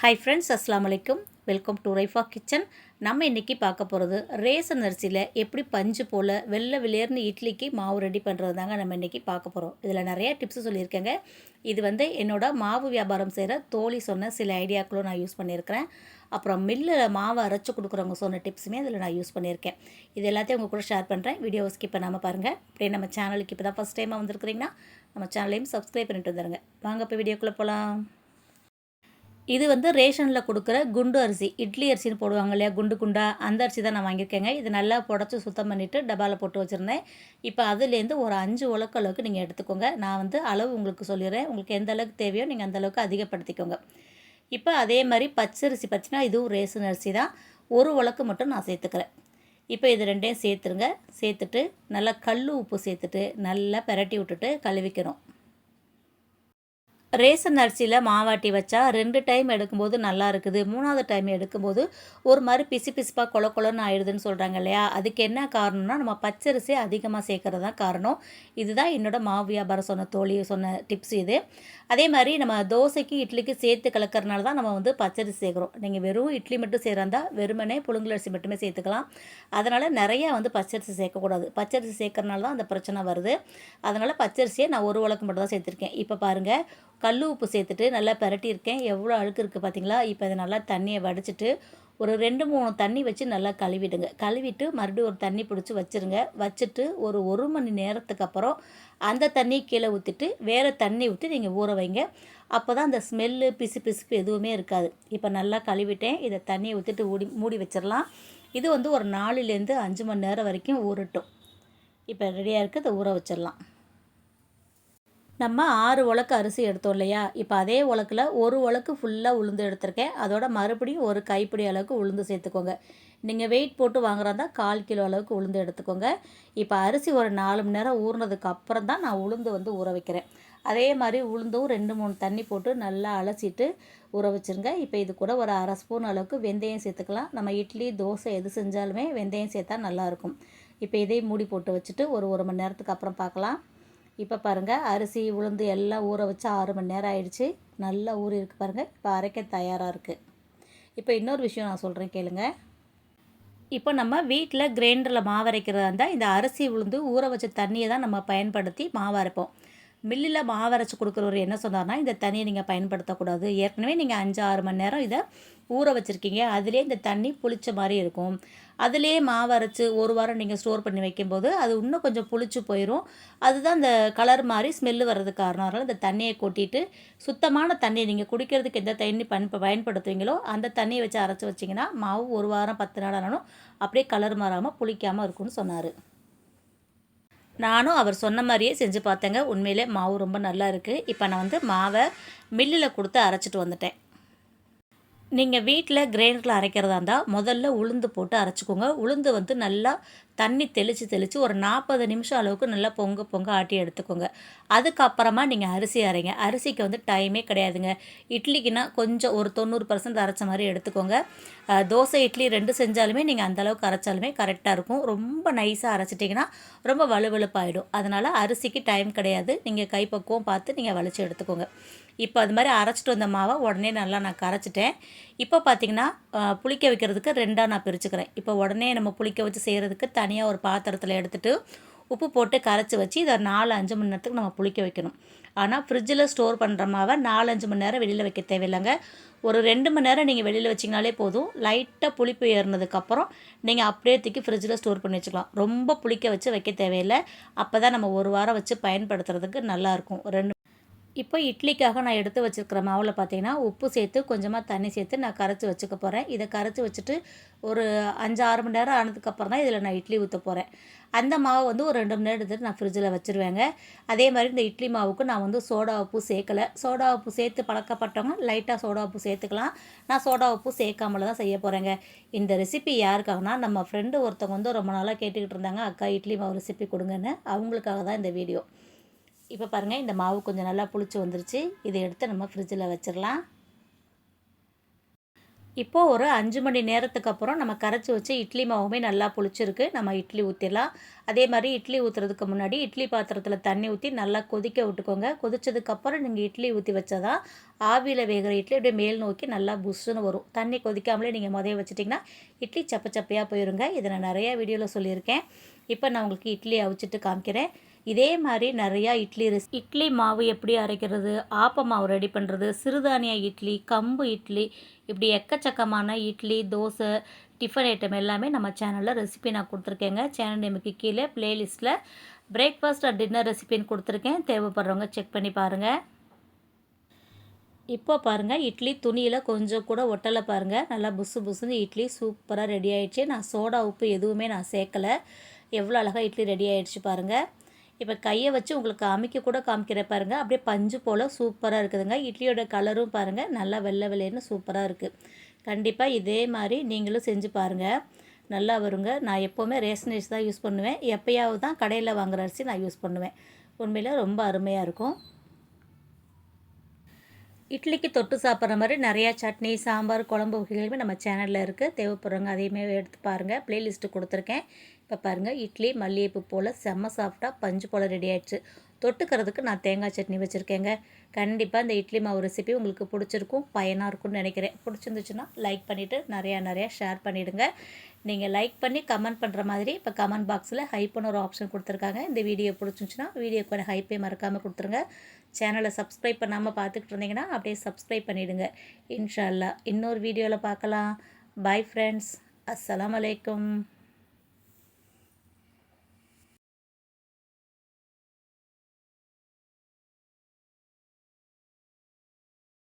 Hi friends அஸ்லாம் வலைக்கும் welcome to Raifa kitchen நம்ம இன்றைக்கி பார்க்க போகிறது ரேசன் அரிசியில் எப்படி பஞ்சு போல் வெள்ளை வெளியேர்னு இட்லிக்கு மாவு ரெடி பண்ணுறது தாங்க நம்ம இன்றைக்கி பார்க்க போகிறோம் இதில் நிறைய டிப்ஸ் சொல்லியிருக்கேங்க. இது வந்து என்னோடய மாவு வியாபாரம் செய்கிற தோழி சொன்ன சில ஐடியாக்களும் நான் யூஸ் பண்ணியிருக்கிறேன். அப்புறம் மில்லில் மாவை அரைச்சி கொடுக்குறவங்க சொன்ன டிப்ஸுமே அதில் நான் யூஸ் பண்ணியிருக்கேன். இது எல்லாத்தையும் உங்கள் கூட ஷேர் பண்ணுறேன் வீடியோவை ஸ்கிப் பண்ணாமல் பாருங்கள் அப்படியே நம்ம சேனலுக்கு இப்போ தான் ஃபஸ்ட் டைமாக வந்திருக்கிறீங்கன்னா நம்ம சேனலையும் சப்ஸ்கிரைப் பண்ணிட்டு வந்துடுங்க வாங்க இப்போ வீடியோக்குள்ளே போகலாம் இது வந்து ரேஷனில் கொடுக்குற குண்டு அரிசி. இட்லி அரிசின்னு போடுவாங்க இல்லையா? குண்டு குண்டா? அந்த அரிசி தான் நான் வாங்கியிருக்கேங்க. இது நல்லா புடச்சி சுத்தம் பண்ணிவிட்டு டப்பாவில் போட்டு வச்சுருந்தேன். இப்போ அதுலேருந்து ஒரு அஞ்சு உலக்க அளவுக்கு நீங்கள் எடுத்துக்கோங்க. நான் வந்து அளவு உங்களுக்கு சொல்லிடுறேன். உங்களுக்கு எந்த அளவுக்கு தேவையோ நீங்கள் அந்த அளவுக்கு அதிகப்படுத்திக்கோங்க. இப்போ அதே மாதிரி பச்சரிசி பச்சினா இதுவும் ரேஷன் அரிசி தான். ஒரு உலக்கு மட்டும் நான் சேர்த்துக்கிறேன். இப்போ இது ரெண்டையும் சேர்த்துருங்க. சேர்த்துட்டு நல்லா கல் உப்பு சேர்த்துட்டு நல்லா பெரட்டி விட்டுட்டு கழுவிக்கணும். ரேசன் அரிசியில் மாவாட்டி வச்சா ரெண்டு டைம் எடுக்கும்போது நல்லா இருக்குது. மூணாவது டைம் எடுக்கும்போது ஒரு மாதிரி பிசு பிசுப்பாக கொல கொலன்னு ஆயிடுதுன்னு சொல்கிறாங்க இல்லையா? அதுக்கு என்ன காரணம்னா நம்ம பச்சரிசி அதிகமாக சேர்க்கறது தான் காரணம். இதுதான் என்னோடய மாவு வியாபாரம் சொன்ன தோழி சொன்ன டிப்ஸ் இது. அதே மாதிரி நம்ம தோசைக்கு இட்லிக்கு சேர்த்து கலக்கிறனால தான் நம்ம வந்து பச்சரிசி சேர்க்குறோம். நீங்கள் வெறும் இட்லி மட்டும் செய்கிறாந்தா வெறுமனே புழுங்கலரிசி மட்டுமே சேர்த்துக்கலாம். அதனால் நிறையா வந்து பச்சரிசி சேர்க்கக்கூடாது. பச்சரிசி சேர்க்கறனால தான் அந்த பிரச்சனை வருது. அதனால் பச்சரிசியை நான் ஒரு வழக்கு மட்டும் தான் சேர்த்துருக்கேன். இப்போ பாருங்கள் கல் உப்பு சேர்த்துட்டு நல்லா பரட்டியிருக்கேன். எவ்வளோ அழுக்கு இருக்குது பார்த்தீங்களா? இப்போ இதை நல்லா தண்ணியை வடிச்சிட்டு ஒரு ரெண்டு மூணு தண்ணி வச்சு நல்லா கழுவிடுங்க. கழுவிட்டு மறுபடியும் ஒரு தண்ணி பிடிச்சி வச்சுருங்க. வச்சுட்டு ஒரு ஒரு மணி நேரத்துக்கு அப்புறம் அந்த தண்ணி கீழே ஊற்றிட்டு வேறு தண்ணி ஊற்றி நீங்கள் ஊற வைங்க. அப்போ தான் அந்த ஸ்மெல்லு பிசு பிசுப்பு எதுவுமே இருக்காது. இப்போ நல்லா கழுவிட்டேன். இதை தண்ணியை ஊற்றிட்டு ஊடி மூடி வச்சிடலாம். இது வந்து ஒரு நாலுலேருந்து அஞ்சு மணி நேரம் வரைக்கும் ஊறட்டும். இப்போ ரெடியாக இருக்குது இதை ஊற வச்சிடலாம். நம்ம ஆறு உலக்கு அரிசி எடுத்தோம் இல்லையா? இப்போ அதே உலக்கில் ஒரு உலக்கு ஃபுல்லாக உளுந்து எடுத்திருக்கேன். அதோட மறுபடியும் ஒரு கைப்பிடி அளவுக்கு உளுந்து சேர்த்துக்கோங்க. நீங்கள் வெயிட் போட்டு வாங்குறதா கால் கிலோ அளவுக்கு உளுந்து எடுத்துக்கோங்க. இப்போ அரிசி ஒரு நாலு மணி நேரம் ஊறினதுக்கு அப்புறம் தான் நான் உளுந்து வந்து ஊற வைக்கிறேன். அதே மாதிரி உளுந்தும் ரெண்டு மூணு தண்ணி போட்டு நல்லா அலசிட்டு ஊற வச்சுருங்க. இப்போ இது கூட ஒரு அரை ஸ்பூன் அளவுக்கு வெந்தயம் சேர்த்துக்கலாம். நம்ம இட்லி தோசை எது செஞ்சாலுமே வெந்தயம் சேர்த்தா நல்லாயிருக்கும் இப்போ இதையும் மூடி போட்டு வச்சுட்டு ஒரு ஒரு மணி நேரத்துக்கு அப்புறம் பார்க்கலாம். இப்போ பாருங்கள் அரிசி உளுந்து எல்லாம் ஊற வச்சு ஆறு மணி நேரம் ஆயிடுச்சு. நல்லா ஊறி இருக்குது பாருங்கள் இப்போ அரைக்க தயாராக இருக்குது இப்போ இன்னொரு விஷயம் நான் சொல்கிறேன் கேளுங்க. இப்போ நம்ம வீட்டில் கிரைண்டரில் மாவு அரைக்கிறதா இருந்தால் இந்த அரிசி உளுந்து ஊற வச்ச தண்ணியை தான் நம்ம பயன்படுத்தி மாவு அரைப்போம். மில்லில் மாவு அரைச்சி கொடுக்குறவர் என்ன சொன்னார்னா இந்த தண்ணியை நீங்கள் பயன்படுத்தக்கூடாது. ஏற்கனவே நீங்கள் அஞ்சு ஆறு மணி நேரம் இதை ஊற வச்சுருக்கீங்க அதிலே இந்த தண்ணி புளிச்ச மாதிரி இருக்கும். அதிலே மாவு அரைச்சி ஒரு வாரம் நீங்கள் ஸ்டோர் பண்ணி வைக்கும்போது அது இன்னும் கொஞ்சம் புளிச்சு போயிடும் அதுதான் அந்த கலர் மாதிரி ஸ்மெல்லு வர்றதுக்கு காரணம். அதனால் இந்த தண்ணியை கொட்டிட்டு சுத்தமான தண்ணியை நீங்கள் குடிக்கிறதுக்கு எந்த தண்ணி பயன் பயன்படுத்துவீங்களோ அந்த தண்ணியை வச்சு அரைச்சி வச்சிங்கன்னா மாவு ஒரு வாரம் பத்து நாள் ஆனாலும் அப்படியே கலர் மாறாமல் புளிக்காமல் இருக்கும்னு சொன்னார். நானும் அவர் சொன்ன மாதிரியே செஞ்சு பார்த்தேங்க. உண்மையிலே மாவு ரொம்ப நல்லா இருக்குது இப்போ நான் வந்து மாவை மில்லில் கொடுத்து அரைச்சிட்டு வந்துட்டேன். நீங்கள் வீட்டில் கிரைண்டரில் அரைக்கிறதா இருந்தால் முதல்ல உளுந்து போட்டு அரைச்சிக்கோங்க. உளுந்து வந்து நல்லா தண்ணி தெளித்து தெளித்து ஒரு நாற்பது நிமிஷம் அளவுக்கு நல்லா பொங்க பொங்க ஆட்டி எடுத்துக்கோங்க. அதுக்கப்புறமா நீங்கள் அரிசி அரைங்க. அரிசிக்கு வந்து டைமே கிடையாதுங்க. இட்லிக்குன்னா கொஞ்சம் ஒரு தொண்ணூறு பர்சன்ட் அரைச்ச மாதிரி எடுத்துக்கோங்க. தோசை இட்லி ரெண்டு செஞ்சாலுமே நீங்கள் அந்தளவுக்கு அரைச்சாலுமே கரெக்டாக இருக்கும். ரொம்ப நைஸாக அரைச்சிட்டிங்கன்னா ரொம்ப வலுவழுப்பாயிடும் அதனால் அரிசிக்கு டைம் கிடையாது. நீங்கள் கைப்பக்குவம் பார்த்து நீங்கள் வலிச்சு எடுத்துக்கோங்க. இப்போ அது மாதிரி அரைச்சிட்டு வந்த மாவை உடனே நல்லா நான் கரைச்சிட்டேன். இப்போ பார்த்தீங்கன்னா புளிக்க வைக்கிறதுக்கு ரெண்டாக நான் பிரிச்சுக்கிறேன். இப்போ உடனே நம்ம புளிக்க வச்சு செய்கிறதுக்கு தண்ணி தனியாக ஒரு பாத்திரத்தில் எடுத்துகிட்டு உப்பு போட்டு கரைச்சி வச்சு இதை நாலு அஞ்சு மணி நேரத்துக்கு நம்ம புளிக்க வைக்கணும். ஆனால் ஃப்ரிட்ஜில் ஸ்டோர் பண்ணுற மாவை நாலஞ்சு மணி நேரம் வெளியில் வைக்க தேவையில்லைங்க. ஒரு ரெண்டு மணி நேரம் நீங்கள் வெளியில் வச்சிங்கனாலே போதும். லைட்டாக புளிப்பு ஏறினதுக்கப்புறம் நீங்கள் அப்படியே தூக்கி ஃப்ரிட்ஜில் ஸ்டோர் பண்ணி வச்சுக்கலாம். ரொம்ப புளிக்க வச்சு வைக்க தேவையில்லை. அப்போ தான் நம்ம ஒரு வாரம் வச்சு பயன்படுத்துறதுக்கு நல்லாயிருக்கும் ரெண்டு இப்போ இட்லிக்காக நான் எடுத்து வச்சுருக்கிற மாவில் பார்த்தீங்கன்னா உப்பு சேர்த்து கொஞ்சமாக தண்ணி சேர்த்து நான் கரைச்சி வச்சுக்க போகிறேன் இதை கரைச்சி வச்சுட்டு ஒரு அஞ்சு ஆறு மணி நேரம் ஆனதுக்கப்புறம் தான் இதில் நான் இட்லி ஊற்ற போகிறேன் அந்த மாவு வந்து ஒரு ரெண்டு மணி நேரம் எடுத்துகிட்டு நான் ஃப்ரிட்ஜில் வச்சுருவேங்க. அதே மாதிரி இந்த இட்லி மாவுக்கு நான் வந்து சோடா உப்பு சேர்க்கலை. சோடா உப்பு சேர்த்து பழக்கப்பட்டவங்க லைட்டாக சோடா உப்பு சேர்த்துக்கலாம். நான் சோடா உப்பு சேர்க்காமல தான் செய்ய போகிறேங்க இந்த ரெசிபி யாருக்காகனா நம்ம ஃப்ரெண்டு ஒருத்தவங்க வந்து ரொம்ப நாளாக கேட்டுக்கிட்டு இருந்தாங்க அக்கா இட்லி மாவு ரெசிபி கொடுங்கன்னு. அவங்களுக்காக தான் இந்த வீடியோ இப்போ பாருங்கள் இந்த மாவு கொஞ்சம் நல்லா புளிச்சு வந்துருச்சு. இதை எடுத்து நம்ம ஃப்ரிட்ஜில் வச்சிடலாம். இப்போது ஒரு அஞ்சு மணி நேரத்துக்கு அப்புறம் நம்ம கரைச்சி வச்சு இட்லி மாவுமே நல்லா புளிச்சிருக்கு. நம்ம இட்லி ஊற்றிடலாம் அதே மாதிரி இட்லி ஊற்றுறதுக்கு முன்னாடி இட்லி பாத்திரத்தில் தண்ணி ஊற்றி நல்லா கொதிக்க விட்டுக்கோங்க. கொதிச்சதுக்கப்புறம் நீங்கள் இட்லி ஊற்றி வச்சாதான் ஆவியில் வேகிற இட்லி அப்படியே மேல் நோக்கி நல்லா புஷ்ஷுன்னு வரும். தண்ணி கொதிக்காமலே நீங்கள் முதல்ல வச்சிட்டிங்கன்னா இட்லி சப்ப சப்பையாக போயிருங்க. இதை நான் நிறையா வீடியோவில் சொல்லியிருக்கேன். இப்போ நான் உங்களுக்கு இட்லி அவிச்சிட்டு காமிக்கிறேன். இதே மாதிரி நிறையா இட்லி ரெஸ் இட்லி மாவு எப்படி அரைக்கிறது ஆப்ப மாவு ரெடி பண்ணுறது சிறுதானிய இட்லி கம்பு இட்லி இப்படி எக்கச்சக்கமான இட்லி தோசை டிஃபன் ஐட்டம் எல்லாமே நம்ம சேனலில் ரெசிபி நான் கொடுத்துருக்கேங்க. சேனல் நேமுக்கு கீழே ப்ளேலிஸ்ட்டில் பிரேக்ஃபாஸ்ட் அண்ட் டின்னர் ரெசிபின்னு கொடுத்துருக்கேன். தேவைப்படுறவங்க செக் பண்ணி பாருங்கள் இப்போ பாருங்கள் இட்லி துணியில் கொஞ்சம் கூட ஒட்டலை பாருங்கள் நல்லா புசு புசுன்னு இட்லி சூப்பராக ரெடி ஆயிடுச்சு. நான் சோடா உப்பு எதுவுமே நான் சேர்க்கலை. எவ்வளோ அழகாக இட்லி ரெடி ஆயிடுச்சு பாருங்கள் இப்போ கையை வச்சு உங்களுக்கு அமைக்க கூட காமிக்கிற பாருங்கள் அப்படியே பஞ்சு போல் சூப்பராக இருக்குதுங்க. இட்லியோட கலரும் பாருங்கள் நல்லா வெள்ளை வெள்ளைன்னு சூப்பராக இருக்குது கண்டிப்பாக இதே மாதிரி நீங்களும் செஞ்சு பாருங்கள் நல்லா வருங்க. நான் எப்போவுமே ரேஷன் அரிசி தான் யூஸ் பண்ணுவேன். எப்போயாவது தான் கடையில் வாங்குகிற அரிசி நான் யூஸ் பண்ணுவேன். உண்மையில் ரொம்ப அருமையாக இருக்கும். இட்லிக்கு தொட்டு சாப்பிட்ற மாதிரி நிறையா சட்னி சாம்பார் குழம்பு வகைகளுமே நம்ம சேனலில் இருக்குது தேவைப்படுறவங்க அதையுமே எடுத்து பாருங்கள் ப்ளேலிஸ்ட்டு கொடுத்துருக்கேன். இப்போ பாருங்கள் இட்லி மல்லிகைப்பூ போல் செம்ம சாஃப்டாக பஞ்சு போல் ரெடி ஆயிடுச்சு. தொட்டுக்கிறதுக்கு நான் தேங்காய் சட்னி வச்சுருக்கேங்க. கண்டிப்பாக இந்த இட்லி மாவு ரெசிபி உங்களுக்கு பிடிச்சிருக்கும் பயனாக இருக்கும்னு நினைக்கிறேன். பிடிச்சிருந்துச்சுன்னா லைக் பண்ணிவிட்டு நிறையா நிறையா ஷேர் பண்ணிவிடுங்க நீங்கள் லைக் பண்ணி கமெண்ட் பண்ணுற மாதிரி இப்போ கமெண்ட் பாக்ஸில் ஹைப்புன்னு ஒரு ஆப்ஷன் கொடுத்துருக்காங்க. இந்த வீடியோ பிடிச்சிருந்துச்சுன்னா வீடியோக்கு ஹைப்பே மறக்காமல் கொடுத்துருங்க. சேனலை சப்ஸ்கிரைப் பண்ணாமல் பார்த்துக்கிட்டு இருந்தீங்கன்னா அப்படியே சப்ஸ்கிரைப் பண்ணிவிடுங்க இன்ஷால்லா இன்னொரு வீடியோவில் பார்க்கலாம். பாய் ஃப்ரெண்ட்ஸ் அஸ்லாம் வலைக்கம்